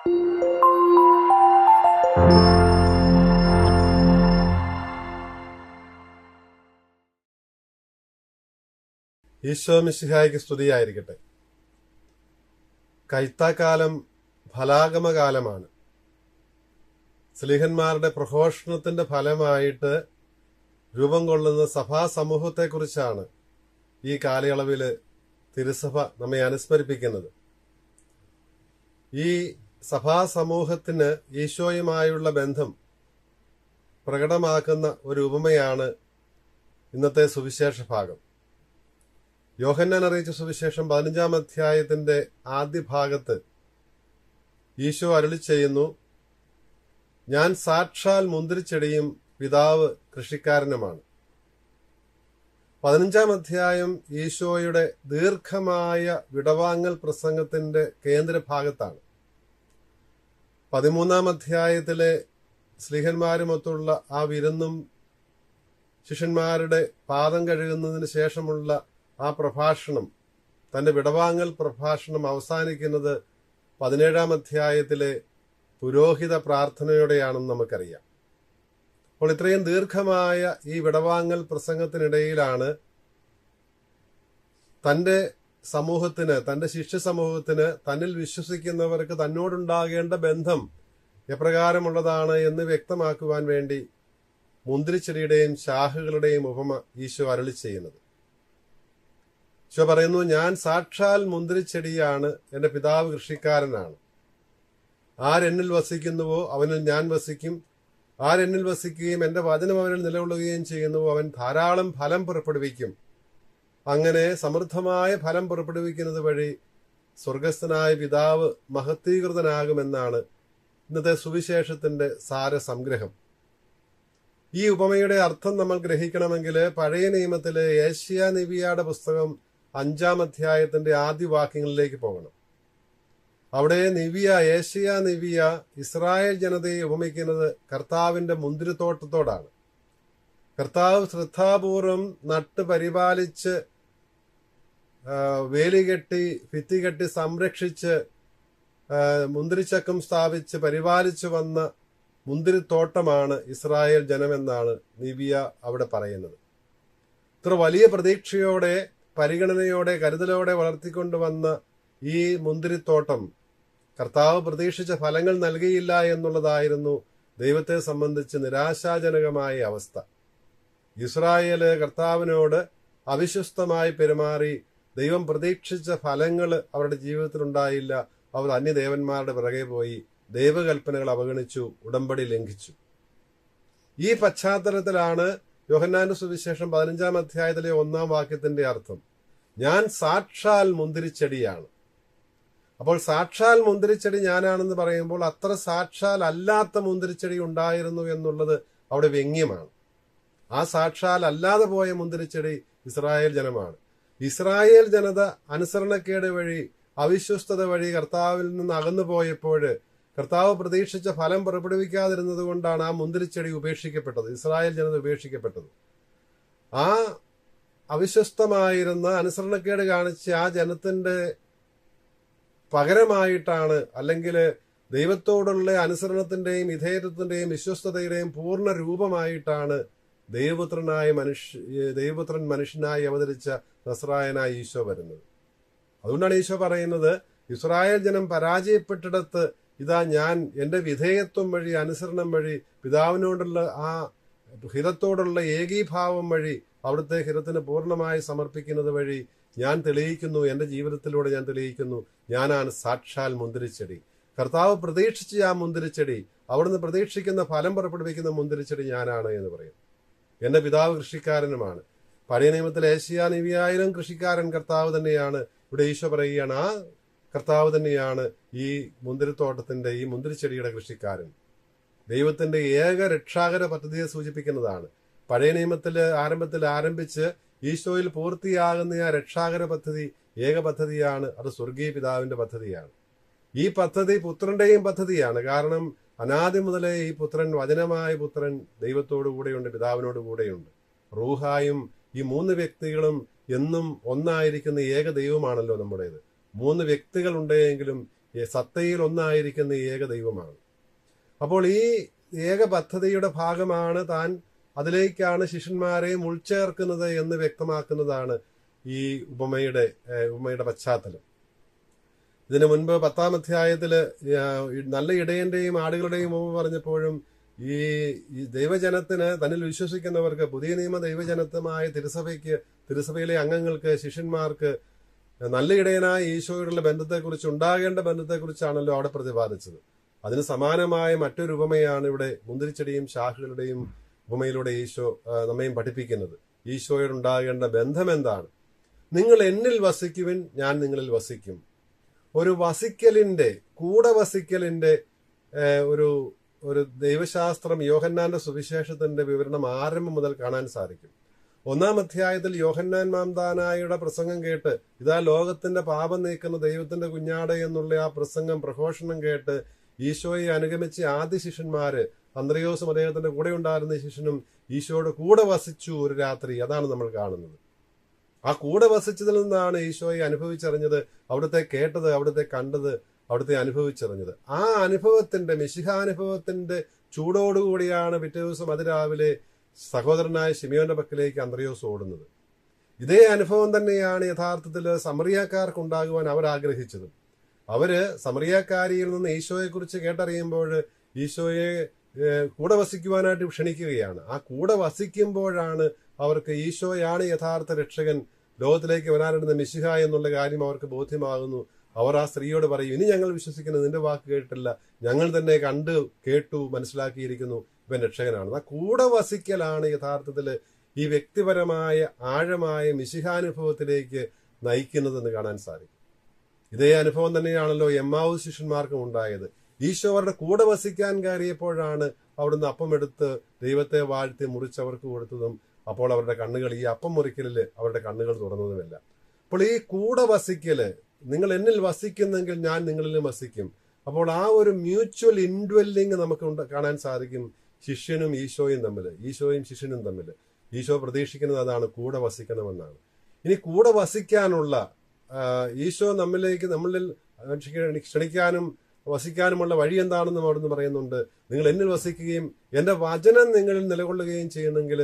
ഈശോ മിശിഹായ്ക്ക് സ്തുതിയായിരിക്കട്ടെ. കൈത്താക്കാലം ഫലാഗമകാലമാണ്. സ്ലിഹന്മാരുടെ പ്രഘോഷണത്തിന്റെ ഫലമായിട്ട് രൂപം കൊള്ളുന്ന സഭാ സമൂഹത്തെക്കുറിച്ചാണ് ഈ കാലയളവിൽ തിരുസഭ നമ്മെ അനുസ്മരിപ്പിക്കുന്നത്. ഈ സഭാ സമൂഹത്തിന് ഈശോയുമായുള്ള ബന്ധം പ്രകടമാക്കുന്ന ഒരു ഉപമയാണ് ഇന്നത്തെ സുവിശേഷ ഭാഗം. യോഹന്നാൻ അറിയിച്ച സുവിശേഷം പതിനഞ്ചാം അധ്യായത്തിന്റെ ആദ്യ ഭാഗത്ത് ഈശോ അരുളി ചെയ്യുന്നു ഞാൻ സാക്ഷാൽ മുന്തിരിച്ചെടിയും പിതാവ് കൃഷിക്കാരനുമാണ്. പതിനഞ്ചാം അധ്യായം ഈശോയുടെ ദീർഘമായ വിടവാങ്ങൽ പ്രസംഗത്തിന്റെ കേന്ദ്രഭാഗത്താണ്. പതിമൂന്നാം അധ്യായത്തിലെ സ്ലിഹന്മാരുമൊത്തുള്ള ആ വിരുന്നും ശിഷ്യന്മാരുടെ പാദം കഴുകുന്നതിന് ശേഷമുള്ള ആ പ്രഭാഷണം തന്റെ വിടവാങ്ങൽ പ്രഭാഷണം അവസാനിക്കുന്നത് പതിനേഴാം അധ്യായത്തിലെ പുരോഹിത പ്രാർത്ഥനയോടെയാണെന്ന് നമുക്കറിയാം. അപ്പോൾ ഇത്രയും ദീർഘമായ ഈ വിടവാങ്ങൽ പ്രസംഗത്തിനിടയിലാണ് തന്റെ സമൂഹത്തിന് തന്റെ ശിഷ്യ സമൂഹത്തിന് തന്നിൽ വിശ്വസിക്കുന്നവർക്ക് തന്നോടുണ്ടാകേണ്ട ബന്ധം എപ്രകാരമുള്ളതാണ് എന്ന് വ്യക്തമാക്കുവാൻ വേണ്ടി മുന്തിരിച്ചെടിയുടെയും ശാഖകളുടെയും ഉപമ ഈശോ അരളി ചെയ്യുന്നത്. ഈശോ പറയുന്നു ഞാൻ സാക്ഷാൽ മുന്തിരിച്ചെടിയാണ് എന്റെ പിതാവ് കൃഷിക്കാരനാണ്. ആരെന്നിൽ വസിക്കുന്നുവോ അവനിൽ ഞാൻ വസിക്കും. ആരെന്നിൽ വസിക്കുകയും എന്റെ വചനം അവനിൽ നിലകൊള്ളുകയും ചെയ്യുന്നുവോ അവൻ ധാരാളം ഫലം പുറപ്പെടുവിക്കും. അങ്ങനെ സമൃദ്ധമായ ഫലം പുറപ്പെടുവിക്കുന്നത് വഴി സ്വർഗസ്ഥനായ പിതാവ് മഹത്വീകൃതനാകുമെന്നാണ് ഇന്നത്തെ സുവിശേഷത്തിന്റെ സാരസംഗ്രഹം. ഈ ഉപമയുടെ അർത്ഥം നമ്മൾ ഗ്രഹിക്കണമെങ്കിൽ പഴയ നിയമത്തിലെ ഏഷ്യ നിവിയയുടെ പുസ്തകം അഞ്ചാം അധ്യായത്തിന്റെ ആദ്യ വാക്യങ്ങളിലേക്ക് പോകണം. അവിടെ നിവിയ ഏഷ്യ നിവിയ ഇസ്രായേൽ ജനതയെ ഉപമിക്കുന്നത് കർത്താവിന്റെ മുന്തിരിത്തോട്ടത്തോടാണ്. കർത്താവ് ശ്രദ്ധാപൂർവം നട്ട് പരിപാലിച്ച് വേലികെട്ടി ഭിത്തികെട്ടി സംരക്ഷിച്ച് മുന്തിരിച്ചക്കം സ്ഥാപിച്ച് പരിപാലിച്ചു വന്ന മുന്തിരിത്തോട്ടമാണ് ഇസ്രായേൽ ജനമെന്നാണ് നിബിയ അവിടെ പറയുന്നത്. ഇത്ര വലിയ പ്രതീക്ഷയോടെ പരിഗണനയോടെ കരുതലോടെ വളർത്തിക്കൊണ്ടുവന്ന ഈ മുന്തിരിത്തോട്ടം കർത്താവ് പ്രതീക്ഷിച്ച ഫലങ്ങൾ നൽകിയില്ല എന്നുള്ളതായിരുന്നു ദൈവത്തെ സംബന്ധിച്ച് നിരാശാജനകമായ അവസ്ഥ. ഇസ്രായേൽ കർത്താവിനോട് അവിശ്വസ്തമായി പെരുമാറി ദൈവം പ്രതീക്ഷിച്ച ഫലങ്ങൾ അവരുടെ ജീവിതത്തിൽ ഉണ്ടായില്ല. അവർ അന്യദേവന്മാരുടെ പിറകെ പോയി ദൈവകൽപ്പനകൾ അവഗണിച്ചു ഉടമ്പടി ലംഘിച്ചു. ഈ പശ്ചാത്തലത്തിലാണ് യോഹന്നാന്റെ സുവിശേഷം പതിനഞ്ചാം അധ്യായത്തിലെ ഒന്നാം വാക്യത്തിന്റെ അർത്ഥം. ഞാൻ സാക്ഷാൽ മുന്തിരിച്ചെടിയാണ്. അപ്പോൾ സാക്ഷാൽ മുന്തിരിച്ചെടി ഞാനാണെന്ന് പറയുമ്പോൾ അത്ര സാക്ഷാൽ അല്ലാത്ത മുന്തിരിച്ചെടി ഉണ്ടായിരുന്നു എന്നുള്ളത് അവിടെ വ്യംഗ്യമാണ്. ആ സാക്ഷാൽ അല്ലാതെ പോയ മുന്തിരിച്ചെടി ഇസ്രായേൽ ജനമാണ്. ഇസ്രായേൽ ജനത അനുസരണക്കേട് വഴി അവിശ്വസ്തത വഴി കർത്താവിൽ നിന്ന് അകന്നു പോയപ്പോൾ കർത്താവ് പ്രതീക്ഷിച്ച ഫലം പുറപ്പെടുവിക്കാതിരുന്നത് കൊണ്ടാണ് ആ മുന്തിരിച്ചെടി ഉപേക്ഷിക്കപ്പെട്ടത് ഇസ്രായേൽ ജനത ഉപേക്ഷിക്കപ്പെട്ടത്. ആ അവിശ്വസ്തമായിരുന്ന അനുസരണക്കേട് കാണിച്ച ആ ജനത്തിന്റെ പകരമായിട്ടാണ് അല്ലെങ്കിൽ ദൈവത്തോടുള്ള അനുസരണത്തിന്റെയും വിധേയത്വത്തിന്റെയും വിശ്വസ്തതയുടെയും പൂർണ രൂപമായിട്ടാണ് ദൈവപുത്രനായ മനുഷ്യ ദൈവപുത്രൻ മനുഷ്യനായി അവതരിച്ച നസ്രായനായ ഈശോ വരുന്നത് അതുകൊണ്ടാണ് ഈശോ പറയുന്നത് ഇസ്രായേൽ ജനം പരാജയപ്പെട്ടിടത്ത് ഇതാ ഞാൻ എന്റെ വിധേയത്വം വഴി അനുസരണം വഴി പിതാവിനോടുള്ള ആ ഹിതത്തോടുള്ള ഏകീഭാവം വഴി അവിടുത്തെ ഹിതത്തിന് പൂർണമായി സമർപ്പിക്കുന്നത് വഴി ഞാൻ തെളിയിക്കുന്നു എന്റെ ജീവിതത്തിലൂടെ ഞാൻ തെളിയിക്കുന്നു ഞാനാണ് സാക്ഷാൽ മുന്തിരിച്ചെടി. കർത്താവ് പ്രതീക്ഷിച്ച ആ മുന്തിരിച്ചെടി അവിടുന്ന് പ്രതീക്ഷിക്കുന്ന ഫലം പുറപ്പെടുവിക്കുന്ന മുന്തിരിച്ചെടി ഞാനാണ് എന്ന് പറയും. എന്റെ പിതാവ് കൃഷിക്കാരനുമാണ്. പഴയ നിയമത്തിൽ ഏഷ്യ നിവിയായാലും കൃഷിക്കാരൻ കർത്താവ് തന്നെയാണ്. ഇവിടെ ഈശോ പറയുകയാണ് ആ കർത്താവ് തന്നെയാണ് ഈ മുന്തിരിത്തോട്ടത്തിന്റെ ഈ മുന്തിരിച്ചെടിയുടെ കൃഷിക്കാരൻ. ദൈവത്തിന്റെ ഏക രക്ഷാകര പദ്ധതിയെ സൂചിപ്പിക്കുന്നതാണ്. പഴയ നിയമത്തിൽ ആരംഭത്തിൽ ആരംഭിച്ച് ഈശോയിൽ പൂർത്തിയാകുന്ന ആ രക്ഷാകര പദ്ധതി ഏക പദ്ധതിയാണ് അത് സ്വർഗീയ പിതാവിന്റെ പദ്ധതിയാണ്. ഈ പദ്ധതി പുത്രന്റെയും പദ്ധതിയാണ്. കാരണം അനാദി മുതലേ ഈ പുത്രൻ വചനമായ പുത്രൻ ദൈവത്തോടു കൂടെയുണ്ട് പിതാവിനോട് കൂടെയുണ്ട്. റൂഹായും ഈ മൂന്ന് വ്യക്തികളും എന്നും ഒന്നായിരിക്കുന്ന ഏക ദൈവമാണല്ലോ നമ്മുടേത്. മൂന്ന് വ്യക്തികൾ ഉണ്ടെങ്കിലും സത്തയിൽ ഒന്നായിരിക്കുന്ന ഏക ദൈവമാണ്. അപ്പോൾ ഈ ഏക പദ്ധതിയുടെ ഭാഗമാണ് താൻ അതിലേക്കാണ് ശിഷ്യന്മാരെയും ഉൾച്ചേർക്കുന്നത് എന്ന് വ്യക്തമാക്കുന്നതാണ് ഈ ഉപമയുടെ ഉപമയുടെ പശ്ചാത്തലം. ഇതിനു മുൻപ് പത്താം അധ്യായത്തിൽ നല്ല ഇടയന്റെയും ആടുകളുടെയും ഉപമ പറഞ്ഞപ്പോഴും ഈ ദൈവജനത്തിന് തന്നിൽ വിശ്വസിക്കുന്നവർക്ക് പുതിയ നിയമ ദൈവജനത്വമായ തിരുസഭയ്ക്ക് തിരുസഭയിലെ അംഗങ്ങൾക്ക് ശിഷ്യന്മാർക്ക് നല്ല ഇടയനായ ഈശോയോടുള്ള ബന്ധത്തെക്കുറിച്ച് ഉണ്ടാകേണ്ട ബന്ധത്തെക്കുറിച്ചാണല്ലോ അവിടെ പ്രതിപാദിച്ചത്. അതിന് സമാനമായ മറ്റൊരു ഉപമയാണ് ഇവിടെ മുന്തിരിച്ചെടിയും ശാഖകളുടെയും ഉപമയിലൂടെ ഈശോ നമ്മയും പഠിപ്പിക്കുന്നത്. ഈശോയോടുണ്ടാകേണ്ട ബന്ധം എന്താണ് നിങ്ങൾ എന്നിൽ വസിക്കുവിൻ ഞാൻ നിങ്ങളിൽ വസിക്കും. ഒരു വസിക്കലിന്റെ കൂടെ വസിക്കലിന്റെ ഒരു ഒരു ദൈവശാസ്ത്രം യോഹന്നാന്റെ സുവിശേഷത്തിന്റെ വിവരണം ആരംഭം മുതൽ കാണാൻ സാധിക്കും. ഒന്നാം അധ്യായത്തിൽ യോഹന്നാൻ മാംദാനായുടെ പ്രസംഗം കേട്ട് ഇതാ ലോകത്തിന്റെ പാപം നീക്കുന്ന ദൈവത്തിന്റെ കുഞ്ഞാട് എന്നുള്ള ആ പ്രസംഗം പ്രഘോഷണം കേട്ട് ഈശോയെ അനുഗമിച്ച ആദ്യ ശിഷ്യന്മാര് അന്ത്രയോസും അദ്ദേഹത്തിന്റെ കൂടെ ഉണ്ടായിരുന്ന ശിഷ്യനും ഈശോയുടെ കൂടെ വസിച്ചു ഒരു രാത്രി. അതാണ് നമ്മൾ കാണുന്നത്. ആ കൂടെ വസിച്ചതിൽ നിന്നാണ് ഈശോയെ അനുഭവിച്ചറിഞ്ഞത് അവിടുത്തെ കേട്ടത് അവിടുത്തെ കണ്ടത് അവിടുത്തെ അനുഭവിച്ചറിഞ്ഞത്. ആ അനുഭവത്തിന്റെ മിശിഹാനുഭവത്തിന്റെ ചൂടോടുകൂടിയാണ് പിറ്റേ ദിവസം അതിരാവിലെ സഹോദരനായ ഷിമിയോന്റെ പക്കലേക്ക് അന്ത്രയോസ് ഓടുന്നത്. ഇതേ അനുഭവം തന്നെയാണ് യഥാർത്ഥത്തിൽ സമറിയാക്കാർക്ക് ഉണ്ടാകുവാൻ അവർ ആഗ്രഹിച്ചത്. അവർ സമറിയാക്കാരിയിൽ നിന്ന് ഈശോയെക്കുറിച്ച് കേട്ടറിയുമ്പോൾ ഈശോയെ കൂടെ വസിക്കുവാനായിട്ട് ക്ഷണിക്കുകയാണ്. ആ കൂടെ വസിക്കുമ്പോഴാണ് അവർക്ക് ഈശോയാണ് യഥാർത്ഥ രക്ഷകൻ. ലോകത്തിലേക്ക് വരാനിടുന്ന മിശിഹ എന്നുള്ള കാര്യം അവർക്ക് ബോധ്യമാകുന്നു. അവർ ആ സ്ത്രീയോട് പറയും ഇനി ഞങ്ങൾ വിശ്വസിക്കുന്നത് നിന്റെ വാക്ക് കേട്ടില്ല ഞങ്ങൾ തന്നെ കണ്ട് കേട്ടു മനസ്സിലാക്കിയിരിക്കുന്നു. ഇവൻ രക്ഷകനാണ്. ആ കൂടെ വസിക്കലാണ് യഥാർത്ഥത്തിൽ ഈ വ്യക്തിപരമായ ആഴമായ മിശിഹാനുഭവത്തിലേക്ക് നയിക്കുന്നതെന്ന് കാണാൻ സാധിക്കും. ഇതേ അനുഭവം തന്നെയാണല്ലോ എമ്മാവു ശിഷ്യന്മാർക്കും ഉണ്ടായത്. ഈശോ അവരുടെ കൂടെ വസിക്കാൻ കയറിയപ്പോഴാണ് അവിടുന്ന് അപ്പം എടുത്ത് ദൈവത്തെ വാഴ്ത്തി മുറിച്ചവർക്ക് കൊടുത്തതും അപ്പോൾ അവരുടെ കണ്ണുകൾ ഈ അപ്പം മുറിക്കലിൽ അവരുടെ കണ്ണുകൾ തുറന്നതുമില്ല. അപ്പോൾ ഈ കൂടെ വസിക്കൽ നിങ്ങൾ എന്നിൽ വസിക്കുന്നെങ്കിൽ ഞാൻ നിങ്ങളിൽ വസിക്കും. അപ്പോൾ ആ ഒരു മ്യൂച്വൽ ഇൻഡ്വെല്ലിങ് നമുക്ക് കാണാൻ സാധിക്കും ശിഷ്യനും ഈശോയും തമ്മിൽ ഈശോയും ശിഷ്യനും തമ്മിൽ. ഈശോ പ്രതീക്ഷിക്കുന്നത് അതാണ് കൂടെ വസിക്കണമെന്നാണ്. ഇനി കൂടെ വസിക്കാനുള്ള ഈശോ നമ്മിലേക്ക് നമ്മളിൽ ക്ഷണിക്ക- ക്ഷണിക്കാനും വസിക്കാനുമുള്ള വഴി എന്താണെന്നും അവിടുന്ന് പറയുന്നുണ്ട്. നിങ്ങൾ എന്നിൽ വസിക്കുകയും എന്റെ വചനം നിങ്ങളിൽ നിലകൊള്ളുകയും ചെയ്യണമെങ്കിൽ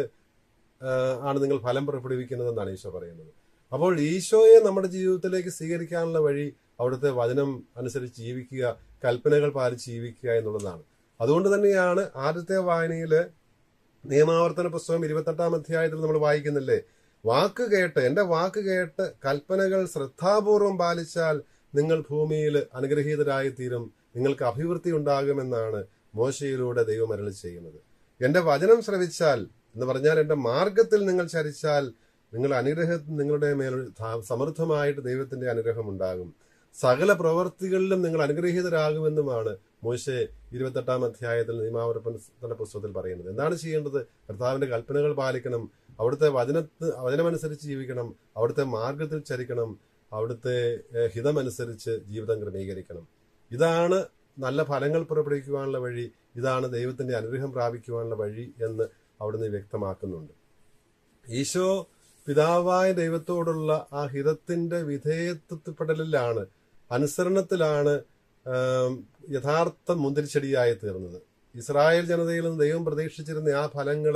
ആണ് നിങ്ങൾ ഫലം പുറപ്പെടുവിക്കുന്നതെന്നാണ് ഈശോ പറയുന്നത്. അപ്പോൾ ഈശോയെ നമ്മുടെ ജീവിതത്തിലേക്ക് സ്വീകരിക്കാനുള്ള വഴി അവിടുത്തെ വചനം അനുസരിച്ച് ജീവിക്കുക കൽപ്പനകൾ പാലിച്ച് ജീവിക്കുക എന്നുള്ളതാണ്. അതുകൊണ്ട് തന്നെയാണ് ആദ്യത്തെ വായനയിൽ നിയമാവർത്തന പുസ്തകം ഇരുപത്തെട്ടാം അധ്യായത്തിൽ നമ്മൾ വായിക്കുന്നില്ലേ? വാക്ക് കേട്ട് എന്റെ വാക്ക് കേട്ട് കൽപ്പനകൾ ശ്രദ്ധാപൂർവം പാലിച്ചാൽ നിങ്ങൾ ഭൂമിയിൽ അനുഗ്രഹീതരായി തീരും നിങ്ങൾക്ക് അഭിവൃദ്ധി ഉണ്ടാകുമെന്നാണ് മോശയിലൂടെ ദൈവം അരളി ചെയ്യുന്നത്. എന്റെ വചനം ശ്രവിച്ചാൽ എന്ന് പറഞ്ഞാൽ എന്റെ മാർഗത്തിൽ നിങ്ങൾ ചരിച്ചാൽ നിങ്ങൾ അനുഗ്രഹ നിങ്ങളുടെ മേൽ സമൃദ്ധമായിട്ട് ദൈവത്തിന്റെ അനുഗ്രഹം ഉണ്ടാകും. സകല പ്രവൃത്തികളിലും നിങ്ങൾ അനുഗ്രഹീതരാകുമെന്നുമാണ് മോശെ ഇരുപത്തെട്ടാം അധ്യായത്തിൽ നിയമാവർപ്പന പുസ്തകത്തിൽ പറയുന്നത്. എന്താണ് ചെയ്യേണ്ടത്? കർത്താവിന്റെ കൽപ്പനകൾ പാലിക്കണം അവിടുത്തെ വചനത്ത് വചനമനുസരിച്ച് ജീവിക്കണം അവിടുത്തെ മാർഗത്തിൽ ചരിക്കണം അവിടുത്തെ ഹിതമനുസരിച്ച് ജീവിതം ക്രമീകരിക്കണം. ഇതാണ് നല്ല ഫലങ്ങൾ പുറപ്പെടുവിക്കുവാനുള്ള വഴി ഇതാണ് ദൈവത്തിന്റെ അനുഗ്രഹം പ്രാപിക്കുവാനുള്ള വഴി എന്ന് അവിടുന്ന് വ്യക്തമാക്കുന്നുണ്ട്. ഈശോ പിതാവായ ദൈവത്തോടുള്ള ആ ഹിതത്തിന്റെ വിധേയത്വപ്പെടലിലാണ് അനുസരണത്തിലാണ് യഥാർത്ഥ മുന്തിരിച്ചെടിയായി തീർന്നത്. ഇസ്രായേൽ ജനതയിൽ നിന്ന് ദൈവം പ്രതീക്ഷിച്ചിരുന്ന ആ ഫലങ്ങൾ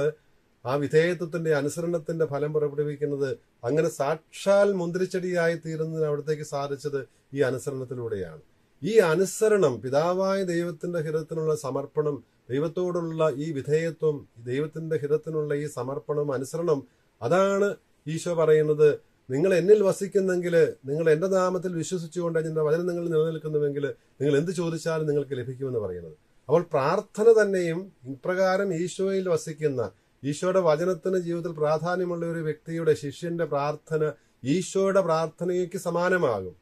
ആ വിധേയത്വത്തിന്റെ അനുസരണത്തിന്റെ ഫലം പുറപ്പെടുവിക്കുന്നത് അങ്ങനെ സാക്ഷാൽ മുന്തിരിച്ചെടിയായി തീരുന്നതിന് അവിടത്തേക്ക് സാധിച്ചത് ഈ അനുസരണത്തിലൂടെയാണ്. ഈ അനുസരണം പിതാവായ ദൈവത്തിന്റെ ഹിതത്തിനുള്ള സമർപ്പണം ദൈവത്തോടുള്ള ഈ വിധേയത്വം ദൈവത്തിന്റെ ഹിതത്തിനുള്ള ഈ സമർപ്പണം അനുസരണം അതാണ് ഈശോ പറയുന്നത്. നിങ്ങൾ എന്നിൽ വസിക്കുന്നെങ്കിൽ നിങ്ങൾ എന്റെ നാമത്തിൽ വിശ്വസിച്ചുകൊണ്ട് എന്റെ വചനം നിങ്ങൾ നിലനിൽക്കുന്നുവെങ്കിൽ നിങ്ങൾ എന്ത് ചോദിച്ചാലും നിങ്ങൾക്ക് ലഭിക്കുമെന്ന് പറയുന്നത്. അപ്പോൾ പ്രാർത്ഥന തന്നെയും ഇപ്രകാരം ഈശോയിൽ വസിക്കുന്ന ഈശോയുടെ വചനത്തിന് ജീവിതത്തിൽ പ്രാധാന്യമുള്ള ഒരു വ്യക്തിയുടെ ശിഷ്യന്റെ പ്രാർത്ഥന ഈശോയുടെ പ്രാർത്ഥനയ്ക്ക് സമാനമാകും.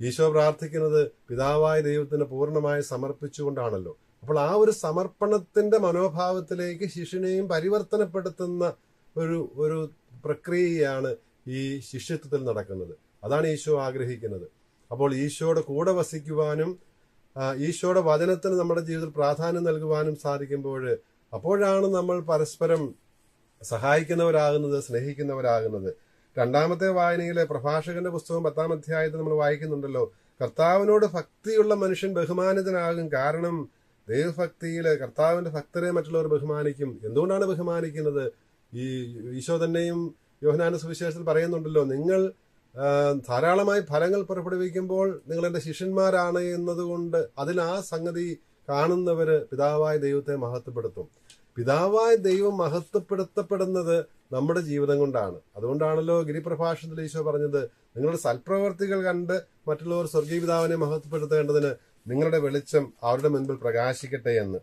ഈശോ പ്രാർത്ഥിക്കുന്നത് പിതാവായ ദൈവത്തിന് പൂർണമായി സമർപ്പിച്ചുകൊണ്ടാണല്ലോ. അപ്പോൾ ആ ഒരു സമർപ്പണത്തിന്റെ മനോഭാവത്തിലേക്ക് ശിഷ്യനെയും പരിവർത്തനപ്പെടുത്തുന്ന ഒരു ഒരു പ്രക്രിയയാണ് ഈ ശിഷ്യത്വത്തിൽ നടക്കുന്നത്. അതാണ് ഈശോ ആഗ്രഹിക്കുന്നത്. അപ്പോൾ ഈശോയുടെ കൂടെ വസിക്കുവാനും ഈശോയുടെ വചനത്തിന് നമ്മുടെ ജീവിതത്തിൽ പ്രാധാന്യം നൽകുവാനും സാധിക്കുമ്പോൾ അപ്പോഴാണ് നമ്മൾ പരസ്പരം സഹായിക്കുന്നവരാകുന്നത് സ്നേഹിക്കുന്നവരാകുന്നത്. രണ്ടാമത്തെ വായനയിലെ പ്രഭാഷകന്റെ പുസ്തകം പത്താം അധ്യായത്തിൽ നമ്മൾ വായിക്കുന്നുണ്ടല്ലോ. കർത്താവിനോട് ഭക്തിയുള്ള മനുഷ്യൻ ബഹുമാനിതനാകും. കാരണം ദൈവഭക്തിയിൽ കർത്താവിന്റെ ഭക്തരെ മറ്റുള്ളവർ ബഹുമാനിക്കും. എന്തുകൊണ്ടാണ് ബഹുമാനിക്കുന്നത്? ഈ ഈശോ തന്നെയും യോഹനാന സുവിശേഷത്തിൽ പറയുന്നുണ്ടല്ലോ നിങ്ങൾ ധാരാളമായി ഫലങ്ങൾ പുറപ്പെടുവിക്കുമ്പോൾ നിങ്ങൾ എന്റെ ശിഷ്യന്മാരാണ് എന്നതുകൊണ്ട് അതിൽ ആ സംഗതി കാണുന്നവര് പിതാവായ ദൈവത്തെ മഹത്വപ്പെടുത്തും. പിതാവായ ദൈവം മഹത്വപ്പെടുത്തപ്പെടുന്നത് നമ്മുടെ ജീവിതം കൊണ്ടാണ്. അതുകൊണ്ടാണല്ലോ ഗിരിപ്രഭാഷണത്തിൽ ഈശോ പറഞ്ഞത് നിങ്ങളുടെ സൽപ്രവർത്തികൾ കണ്ട് മറ്റുള്ളവർ സ്വർഗീയ പിതാവിനെ മഹത്വപ്പെടുത്തേണ്ടതിന് നിങ്ങളുടെ വെളിച്ചം അവരുടെ മുൻപിൽ പ്രകാശിക്കട്ടെ എന്ന്.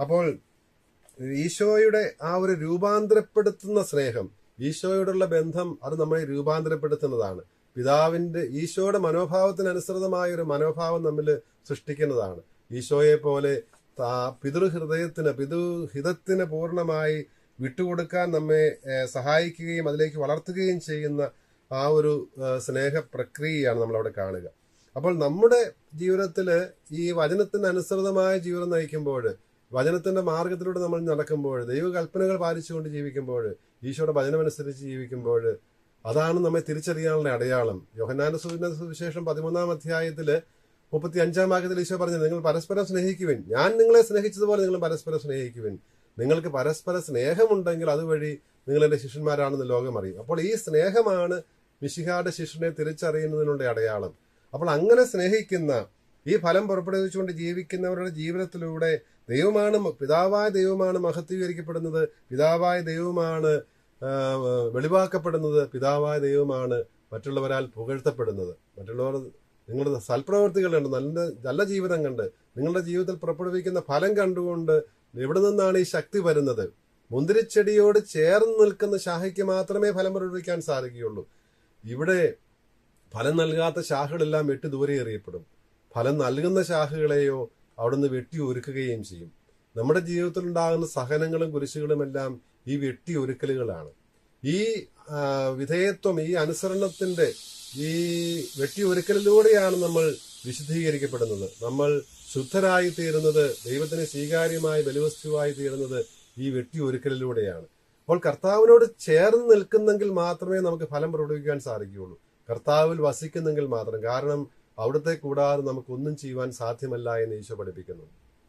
അപ്പോൾ ഈശോയുടെ ആ ഒരു രൂപാന്തരപ്പെടുത്തുന്ന സ്നേഹം ഈശോയോടുള്ള ബന്ധം അത് നമ്മളെ രൂപാന്തരപ്പെടുത്തുന്നതാണ്. പിതാവിന്റെ ഈശോയുടെ മനോഭാവത്തിനനുസൃതമായ ഒരു മനോഭാവം നമ്മൾ സൃഷ്ടിക്കുന്നതാണ്. ഈശോയെ പോലെ പിതൃഹൃദയത്തിന് പിതൃഹിതത്തിന് പൂർണമായി വിട്ടുകൊടുക്കാൻ നമ്മെ സഹായിക്കുകയും അതിലേക്ക് വളർത്തുകയും ചെയ്യുന്ന ആ ഒരു സ്നേഹ പ്രക്രിയയാണ് നമ്മളവിടെ കാണുക. അപ്പോൾ നമ്മുടെ ജീവിതത്തിൽ ഈ വചനത്തിന് അനുസൃതമായ ജീവിതം നയിക്കുമ്പോൾ വചനത്തിന്റെ മാർഗത്തിലൂടെ നമ്മൾ നടക്കുമ്പോൾ ദൈവകൽപ്പനകൾ പാലിച്ചുകൊണ്ട് ജീവിക്കുമ്പോൾ ഈശോയുടെ വചനമനുസരിച്ച് ജീവിക്കുമ്പോൾ അതാണ് നമ്മെ തിരിച്ചറിയാനുള്ള അടയാളം. യോഹനാന സുവിശേഷം പതിമൂന്നാം അധ്യായത്തിൽ മുപ്പത്തി അഞ്ചാം വാക്യത്തിൽ ഈശോ പറഞ്ഞത് നിങ്ങൾ പരസ്പരം സ്നേഹിക്കുവിൻ. ഞാൻ നിങ്ങളെ സ്നേഹിച്ചതുപോലെ നിങ്ങൾ പരസ്പരം സ്നേഹിക്കുവിൻ. നിങ്ങൾക്ക് പരസ്പര സ്നേഹമുണ്ടെങ്കിൽ അതുവഴി നിങ്ങൾ എന്റെ ശിഷ്യന്മാരാണെന്ന് ലോകം അറിയും. അപ്പോൾ ഈ സ്നേഹമാണ് മിശിഹായുടെ ശിഷ്യനെ തിരിച്ചറിയുന്നതിനുള്ള അടയാളം. അപ്പോൾ അങ്ങനെ സ്നേഹിക്കുന്ന ഈ ഫലം പുറപ്പെടുവിച്ചുകൊണ്ട് ജീവിക്കുന്നവരുടെ ജീവിതത്തിലൂടെ ദൈവമാണ് പിതാവായ ദൈവമാണ് മഹത്വീകരിക്കപ്പെടുന്നത് പിതാവായ ദൈവമാണ് വെളിവാക്കപ്പെടുന്നത് പിതാവായ ദൈവമാണ് മറ്റുള്ളവരാൽ പുകഴ്ത്തപ്പെടുന്നത്. മറ്റുള്ളവർ നിങ്ങളുടെ സൽപ്രവർത്തികൾ കണ്ട് നല്ല നല്ല ജീവിതം കണ്ട് നിങ്ങളുടെ ജീവിതത്തിൽ പുറപ്പെടുവിക്കുന്ന ഫലം കണ്ടുകൊണ്ട് എവിടെ നിന്നാണ് ഈ ശക്തി വരുന്നത്? മുന്തിരിച്ചെടിയോട് ചേർന്ന് നിൽക്കുന്ന ശാഖയ്ക്ക് മാത്രമേ ഫലം പുറപ്പെടുവിക്കാൻ സാധിക്കുകയുള്ളൂ. ഇവിടെ ഫലം നൽകാത്ത ശാഖകളെല്ലാം വെട്ടി ദൂരെ എറിയപ്പെടും. ഫലം നൽകുന്ന ശാഖകളെയോ അവിടുന്ന് വെട്ടി ഒരുക്കുകയും ചെയ്യും. നമ്മുടെ ജീവിതത്തിൽ ഉണ്ടാകുന്ന സഹനങ്ങളും കുരിശുകളുമെല്ലാം ഈ വെട്ടി ഒരുക്കലുകളാണ്. ഈ വിധേയത്വം ഈ അനുസരണത്തിന്റെ ഈ വെട്ടി ഒരുക്കലിലൂടെയാണ് നമ്മൾ വിശുദ്ധീകരിക്കപ്പെടുന്നത്. നമ്മൾ ശുദ്ധരായി തീരുന്നത് ദൈവത്തിന് സ്വീകാര്യമായ ബലിവസ്തുവായി തീരുന്നത് ഈ വെട്ടി ഒരുക്കലിലൂടെയാണ് അപ്പോൾ കർത്താവിനോട് ചേർന്ന് നിൽക്കുന്നെങ്കിൽ മാത്രമേ നമുക്ക് ഫലം പ്രകടിപ്പിക്കാൻ സാധിക്കുകയുള്ളൂ. കർത്താവിൽ വസിക്കുന്നെങ്കിൽ മാത്രം. കാരണം അവിടുത്തെ കൂടാതെ നമുക്കൊന്നും ചെയ്യുവാൻ സാധ്യമല്ല എന്ന് ഈശോ പഠിപ്പിക്കുന്നു.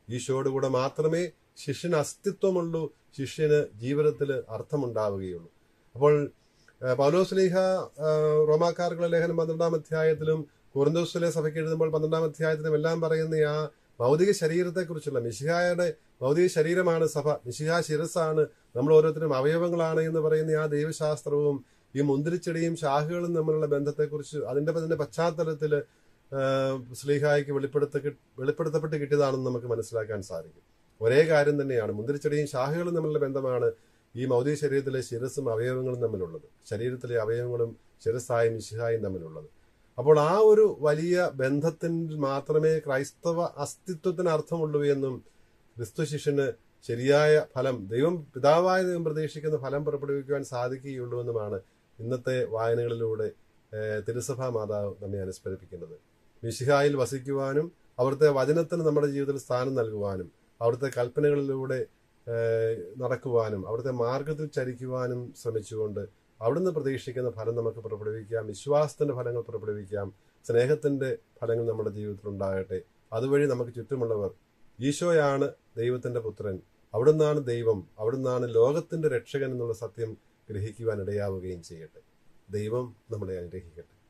ഈശോയോട് കൂടെ മാത്രമേ ശിഷ്യന് അസ്തിത്വമുള്ളൂ ശിഷ്യന് ജീവിതത്തിൽ അർത്ഥമുണ്ടാവുകയുള്ളൂ. അപ്പോൾ ആ, പൗലോസ് ലീഹ റോമാക്കാർക്കുള്ള ലേഖനം പന്ത്രണ്ടാം അധ്യായത്തിലും കുറുന്തോസിലെ സഭയ്ക്ക് എഴുതുമ്പോൾ പന്ത്രണ്ടാം അധ്യായത്തിലും എല്ലാം പറയുന്ന ആ ഭൗതിക ശരീരത്തെക്കുറിച്ചുള്ള മിശിഹായുടെ ഭൗതിക ശരീരമാണ് സഭ മിശിഹ ശിരസാണ് നമ്മൾ ഓരോരുത്തരും അവയവങ്ങളാണ് എന്ന് പറയുന്ന ആ ദൈവശാസ്ത്രവും ഈ മുന്തിരിച്ചെടിയും ശാഖകളും തമ്മിലുള്ള ബന്ധത്തെക്കുറിച്ച് അതിന്റെ തന്നെ പശ്ചാത്തലത്തിൽ സ്ലീഹായ്ക്ക് വെളിപ്പെടുത്ത വെളിപ്പെടുത്തപ്പെട്ട് കിട്ടിയതാണെന്ന് നമുക്ക് മനസ്സിലാക്കാൻ സാധിക്കും. ഒരേ കാര്യം തന്നെയാണ് മുന്തിരിച്ചെടിയും ശാഖകളും തമ്മിലുള്ള ബന്ധമാണ് ഈ മൗതിക ശരീരത്തിലെ ശിരസും അവയവങ്ങളും തമ്മിലുള്ളത്. ശരീരത്തിലെ അവയവങ്ങളും ശിരസായും മിശിഹായും തമ്മിലുള്ളത്. അപ്പോൾ ആ ഒരു വലിയ ബന്ധത്തിൽ മാത്രമേ ക്രൈസ്തവ അസ്തിത്വത്തിന് അർത്ഥമുള്ളൂ എന്നും ക്രിസ്തു ശിഷ്യന് ശരിയായ ഫലം ദൈവം പിതാവായ ദൈവം പ്രതീക്ഷിക്കുന്ന ഫലം പുറപ്പെടുവിക്കുവാൻ സാധിക്കുകയുള്ളൂ എന്നുമാണ് ഇന്നത്തെ വായനകളിലൂടെ തിരുസഭാ മാതാവ് നമ്മെ അനുസ്മരിപ്പിക്കുന്നത്. മിശിഹായിൽ വസിക്കുവാനും അവിടുത്തെ വചനത്തിന് നമ്മുടെ ജീവിതത്തിൽ സ്ഥാനം നൽകുവാനും അവിടുത്തെ കൽപ്പനകളിലൂടെ നടക്കുവാനും അവിടുത്തെ മാർഗത്തിൽ ചരിക്കുവാനും ശ്രമിച്ചുകൊണ്ട് അവിടുന്ന് പ്രതീക്ഷിക്കുന്ന ഫലം നമുക്ക് പുറപ്പെടുവിക്കാം. വിശ്വാസത്തിന്റെ ഫലങ്ങൾ പുറപ്പെടുവിക്കാം. സ്നേഹത്തിന്റെ ഫലങ്ങൾ നമ്മുടെ ജീവിതത്തിൽ ഉണ്ടാകട്ടെ. അതുവഴി നമുക്ക് ചുറ്റുമുള്ളവർ ഈശോയാണ് ദൈവത്തിന്റെ പുത്രൻ. അവിടുന്നാണ് ദൈവം. അവിടുന്നാണ് ലോകത്തിന്റെ രക്ഷകൻ എന്നുള്ള സത്യം ഗ്രഹിക്കുവാൻ ഇടയാവുകയും ചെയ്യട്ടെ. ദൈവം നമ്മളെ അനുഗ്രഹിക്കട്ടെ.